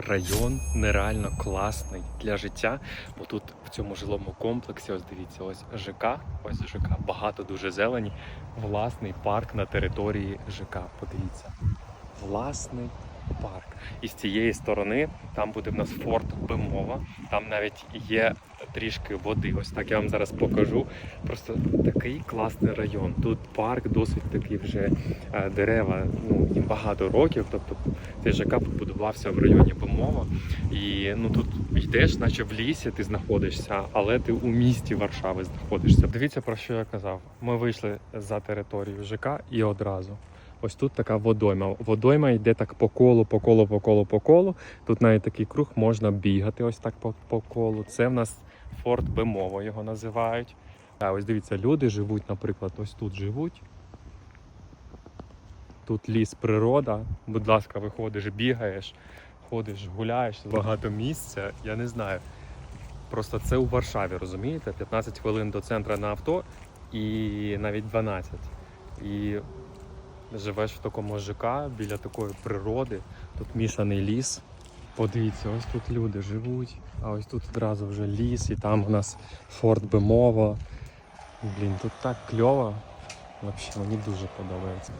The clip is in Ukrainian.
Район нереально класний для життя, бо тут в цьому жилому комплексі, ось дивіться, ось ЖК, ось ЖК, багато дуже зелені, власний парк на території ЖК. Подивіться, власний парк. І з цієї сторони там буде в нас форт Бимова. Там навіть є трішки води. Ось так я вам зараз покажу. Просто такий класний район. Тут парк досить такий вже е, дерева, ну їм багато років. Тобто цей ЖК побудувався в районі Бимова. І ну тут йдеш, наче в лісі ти знаходишся, але ти у місті Варшави знаходишся. Дивіться про що я казав. Ми вийшли за територію ЖК і одразу. Ось тут така водойма. Водойма йде так по колу, по колу, по колу, по колу. Тут навіть такий круг можна бігати ось так по, по колу. Це в нас форт Бемово його називають. А ось дивіться, люди живуть, наприклад, ось тут живуть. Тут ліс, природа. Будь ласка, виходиш, бігаєш, ходиш, гуляєш, багато місця. Я не знаю. Просто це у Варшаві, розумієте? 15 хвилин до центру на авто і навіть 12. І живеш в такому ЖК біля такої природи. Тут мішаний ліс. Подивіться, ось тут люди живуть, а ось тут одразу вже ліс, і там у нас форт Бемова. Блін, тут так кльово. Взагалі, мені дуже подобається.